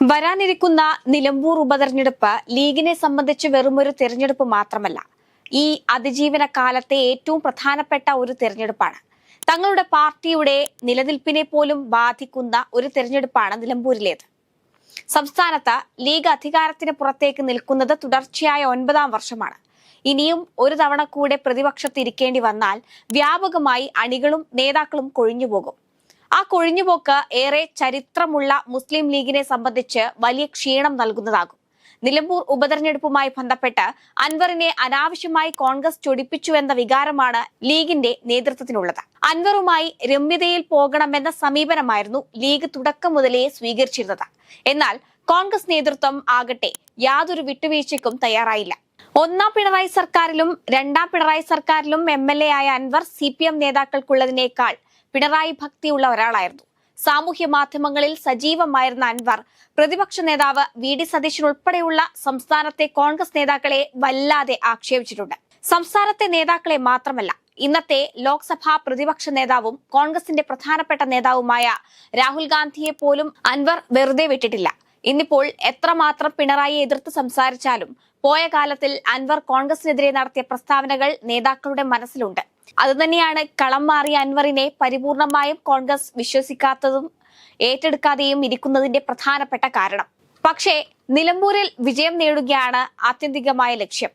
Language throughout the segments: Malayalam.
വരാനിരിക്കുന്ന നിലമ്പൂർ ഉപതെരഞ്ഞെടുപ്പ് ലീഗിനെ സംബന്ധിച്ച് വെറുമൊരു തെരഞ്ഞെടുപ്പ് മാത്രമല്ല ഈ അതിജീവന കാലത്തെ ഏറ്റവും പ്രധാനപ്പെട്ട ഒരു തെരഞ്ഞെടുപ്പാണ്. തങ്ങളുടെ പാർട്ടിയുടെ നിലനിൽപ്പിനെ പോലും ബാധിക്കുന്ന ഒരു തെരഞ്ഞെടുപ്പാണ് നിലമ്പൂരിലേത്. സംസ്ഥാനത്ത് ലീഗ് അധികാരത്തിന് പുറത്തേക്ക് നിൽക്കുന്നത് തുടർച്ചയായ ഒൻപതാം വർഷമാണ്. ഇനിയും ഒരു തവണ കൂടെ പ്രതിപക്ഷത്തിരിക്കേണ്ടി വന്നാൽ വ്യാപകമായി അണികളും നേതാക്കളും കൊഴിഞ്ഞുപോകും. ആ കൊഴിഞ്ഞുപോക്ക് ഏറെ ചരിത്രമുള്ള മുസ്ലിം ലീഗിനെ സംബന്ധിച്ച് വലിയ ക്ഷീണം നൽകുന്നതാകും. നിലമ്പൂർ ഉപതെരഞ്ഞെടുപ്പുമായി ബന്ധപ്പെട്ട് അൻവറിനെ അനാവശ്യമായി കോൺഗ്രസ് ചൊടിപ്പിച്ചുവെന്ന വികാരമാണ് ലീഗിന്റെ നേതൃത്വത്തിനുള്ളത്. അൻവറുമായി രമ്യതയിൽ പോകണമെന്ന സമീപനമായിരുന്നു ലീഗ് തുടക്കം മുതലേ സ്വീകരിച്ചിരുന്നത്. എന്നാൽ കോൺഗ്രസ് നേതൃത്വം ആകട്ടെ യാതൊരു വിട്ടുവീഴ്ചയ്ക്കും തയ്യാറായില്ല. ഒന്നാം പിണറായി സർക്കാരിലും രണ്ടാം പിണറായി സർക്കാരിലും എം എൽ എ ആയ അൻവർ സി പി എം നേതാക്കൾക്കുള്ളതിനേക്കാൾ പിണറായി ഭക്തിയുള്ള ഒരാളായിരുന്നു. സാമൂഹ്യ മാധ്യമങ്ങളിൽ സജീവമായിരുന്ന അൻവർ പ്രതിപക്ഷ നേതാവ് വി ഡി സതീശൻ ഉൾപ്പെടെയുള്ള സംസ്ഥാനത്തെ കോൺഗ്രസ് നേതാക്കളെ വല്ലാതെ ആക്ഷേപിച്ചിട്ടുണ്ട്. സംസ്ഥാനത്തെ നേതാക്കളെ മാത്രമല്ല ഇന്നത്തെ ലോക്സഭാ പ്രതിപക്ഷ നേതാവും കോൺഗ്രസിന്റെ പ്രധാനപ്പെട്ട നേതാവുമായ രാഹുൽ ഗാന്ധിയെ പോലും അൻവർ വെറുതെ വിട്ടിട്ടില്ല. ഇന്നിപ്പോൾ എത്രമാത്രം പിണറായിയെ എതിർത്ത് സംസാരിച്ചാലും പോയ കാലത്തിൽ അൻവർ കോൺഗ്രസിനെതിരെ നടത്തിയ പ്രസ്താവനകൾ നേതാക്കളുടെ മനസ്സിലുണ്ട്. അതുതന്നെയാണ് കളം മാറിയ അൻവറിനെ പരിപൂർണമായും കോൺഗ്രസ് വിശ്വസിക്കാത്തതും ഏറ്റെടുക്കാതെയും ഇരിക്കുന്നതിന്റെ പ്രധാനപ്പെട്ട കാരണം. പക്ഷേ നിലമ്പൂരിൽ വിജയം നേടുകയാണ് ആത്യന്തികമായ ലക്ഷ്യം.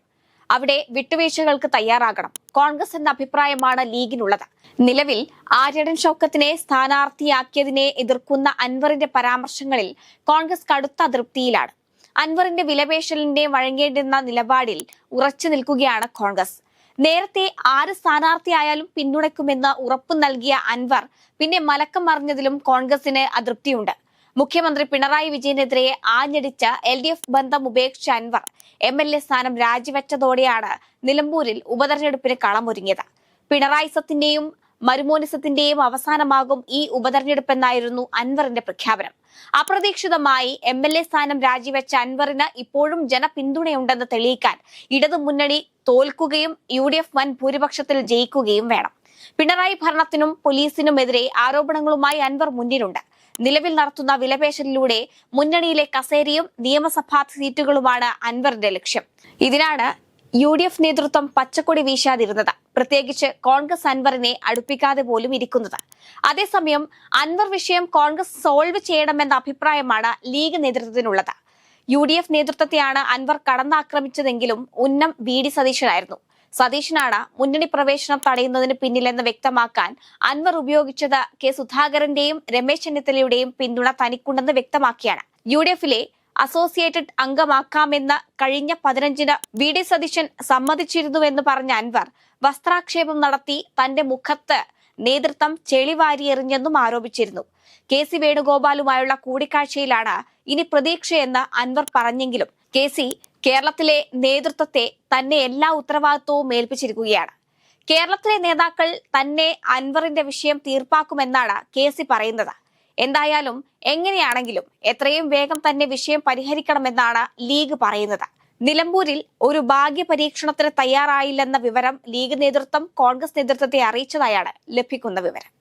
അവിടെ വിട്ടുവീഴ്ചകൾക്ക് തയ്യാറാകണം. കോൺഗ്രസ് എന്ന അഭിപ്രായമാണ് ലീഗിനുള്ളത്. നിലവിൽ ആര്യടൻ ഷൌക്കത്തിനെ സ്ഥാനാർത്ഥിയാക്കിയതിനെ എതിർക്കുന്ന അൻവറിന്റെ പരാമർശങ്ങളിൽ കോൺഗ്രസ് കടുത്ത അതൃപ്തിയിലാണ്. അൻവറിന്റെ വിലപേശലിന്റെ വഴങ്ങേണ്ടുന്ന നിലപാടിൽ ഉറച്ചു നിൽക്കുകയാണ് കോൺഗ്രസ്. നേരത്തെ ആര് സ്ഥാനാർത്ഥിയായാലും പിന്തുണയ്ക്കുമെന്ന് ഉറപ്പ് നൽകിയ അൻവർ പിന്നെ മലക്കം മറിഞ്ഞതിലും കോൺഗ്രസിന് അതൃപ്തിയുണ്ട്. മുഖ്യമന്ത്രി പിണറായി വിജയനെതിരെ ആഞ്ഞടിച്ച എൽ ഡി എഫ് ബന്ധം ഉപേക്ഷിച്ച അൻവർ എം എൽ എ സ്ഥാനം രാജിവെച്ചതോടെയാണ് നിലമ്പൂരിൽ ഉപതെരഞ്ഞെടുപ്പിന് കളമൊരുങ്ങിയത്. പിണറായിസത്തിന്റെയും മരുമോനിസത്തിന്റെയും അവസാനമാകും ഈ ഉപതെരഞ്ഞെടുപ്പെന്നായിരുന്നു അൻവറിന്റെ പ്രഖ്യാപനം. അപ്രതീക്ഷിതമായി എം എൽ എ സ്ഥാനം രാജിവെച്ച അൻവറിന് ഇപ്പോഴും ജനപിന്തുണയുണ്ടെന്ന് തെളിയിക്കാൻ ഇടതു മുന്നണി തോൽക്കുകയും യു ഡി എഫ് വൻ ഭൂരിപക്ഷത്തിൽ ജയിക്കുകയും വേണം. പിണറായി ഭരണത്തിനും പോലീസിനുമെതിരെ ആരോപണങ്ങളുമായി അൻവർ മുന്നിലുണ്ട്. നിലവിൽ നടത്തുന്ന വിലപേശലിലൂടെ മുന്നണിയിലെ കസേരയും നിയമസഭാ സീറ്റുകളുമാണ് അൻവറിന്റെ ലക്ഷ്യം. ഇതിനാണ് യു ഡി എഫ് നേതൃത്വം പച്ചക്കൊടി വീശാതിരുന്നത് പ്രത്യേകിച്ച് കോൺഗ്രസ് അൻവറിനെ അടുപ്പിക്കാതെ പോലും ഇരിക്കുന്നത്. അതേസമയം അൻവർ വിഷയം കോൺഗ്രസ് സോൾവ് ചെയ്യണമെന്ന അഭിപ്രായമാണ് ലീഗ് നേതൃത്വത്തിനുള്ളത്. യു ഡി എഫ് നേതൃത്വത്തെയാണ് അൻവർ കടന്നാക്രമിച്ചതെങ്കിലും ഉന്നം വി ഡി സതീശനായിരുന്നു. സതീശനാണ് മുന്നണി പ്രവേശനം തടയുന്നതിന് പിന്നിലെന്ന് വ്യക്തമാക്കാൻ അൻവർ ഉപയോഗിച്ചത് കെ സുധാകരന്റെയും രമേശ് ചെന്നിത്തലയുടെയും പിന്തുണ തനിക്കുണ്ടെന്ന് വ്യക്തമാക്കിയാണ്. യു ഡി എഫിലെ അസോസിയേറ്റഡ് അംഗമാക്കാമെന്ന് കഴിഞ്ഞ പതിനഞ്ചിന് വി ഡി സതീശൻ സമ്മതിച്ചിരുന്നുവെന്ന് പറഞ്ഞ അൻവർ വസ്ത്രാക്ഷേപം നടത്തി തന്റെ മുഖത്ത് നേതൃത്വം ചെളിവാരിയെറിഞ്ഞെന്നും ആരോപിച്ചിരുന്നു. കെ സി വേണുഗോപാലുമായുള്ള കൂടിക്കാഴ്ചയിലാണ് ഇനി പ്രതീക്ഷയെന്ന് അൻവർ പറഞ്ഞെങ്കിലും കെ സി കേരളത്തിലെ നേതൃത്വത്തെ തന്നെ എല്ലാ ഉത്തരവാദിത്വവും ഏൽപ്പിച്ചിരിക്കുകയാണ്. കേരളത്തിലെ നേതാക്കൾ തന്നെ അൻവറിന്റെ വിഷയം തീർപ്പാക്കുമെന്നാണ് കെ സി പറയുന്നത്. എന്തായാലും എങ്ങനെയാണെങ്കിലും എത്രയും വേഗം തന്നെ വിഷയം പരിഹരിക്കണമെന്നാണ് ലീഗ് പറയുന്നത്. നിലമ്പൂരിൽ ഒരു ഭാഗ്യ പരീക്ഷണത്തിന് തയ്യാറായില്ലെന്ന വിവരം ലീഗ് നേതൃത്വം കോൺഗ്രസ് നേതൃത്വത്തെ അറിയിച്ചതായാണ് ലഭിക്കുന്ന വിവരം.